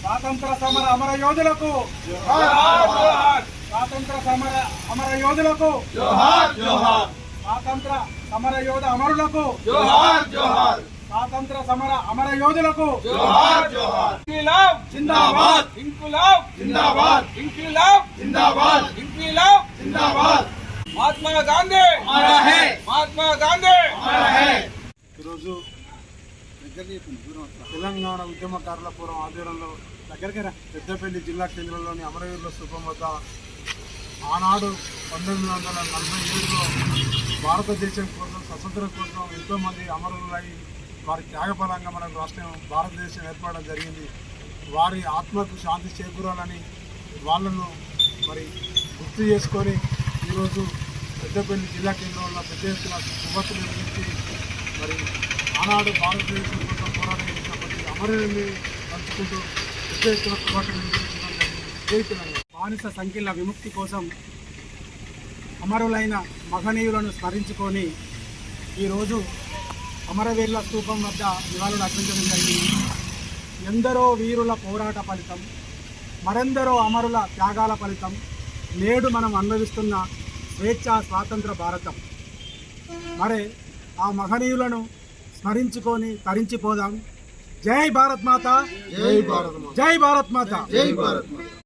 స్వాతంత్ర సమర అమర యోధులకు స్వాతంత్ర సమర అమర యోధులకు స్వాతంత్ర సమర యోధ అమరులకు స్వాతంత్ర సమర అమర యోధులకు మహాత్మా గాంధీ. మహాత్మా గాంధీ. ఈరోజు తెలంగాణ ఉద్యమకారుల పూర్వం ఆధ్వర్యంలో దగ్గరికి పెద్దపల్లి జిల్లా కేంద్రంలోని అమరవీరుల స్థూపం వద్ద ఆనాడు పంతొమ్మిది వందల నలభై ఏడులో భారతదేశం కోసం స్వతంత్రం కోసం ఎంతోమంది అమరులై వారి త్యాగపరంగా మనకు రాష్ట్రం భారతదేశం ఏర్పడడం జరిగింది. వారి ఆత్మకు శాంతి చేకూరాలని వాళ్ళను మరి గుర్తు చేసుకొని ఈరోజు పెద్దపల్లి జిల్లా కేంద్రంలో పెద్ద ఎత్తున కొవ్వొత్తులు నిర్మించి మరి ఆనాడు భారతదేశం కోసం పోరాటం చేసినప్పటి అమరుల్ని పంచుకుంటూ పెద్ద ఎత్తున బానిస సంఖ్యల విముక్తి కోసం అమరులైన మహనీయులను స్మరించుకొని ఈరోజు అమరవీరుల స్థూపం వద్ద నివాళులు అర్పించడం జరిగింది. ఎందరో వీరుల పోరాట ఫలితం మరెందరో అమరుల త్యాగాల ఫలితం నేడు మనం అనుభవిస్తున్న స్వేచ్ఛ స్వాతంత్ర భారతం. మరి ఆ మహనీయులను స్మరించుకొని తరించిపోదాం జై భారత్ మాత జై భారత్. జై భారత్ మాత జై భారత్ మాత.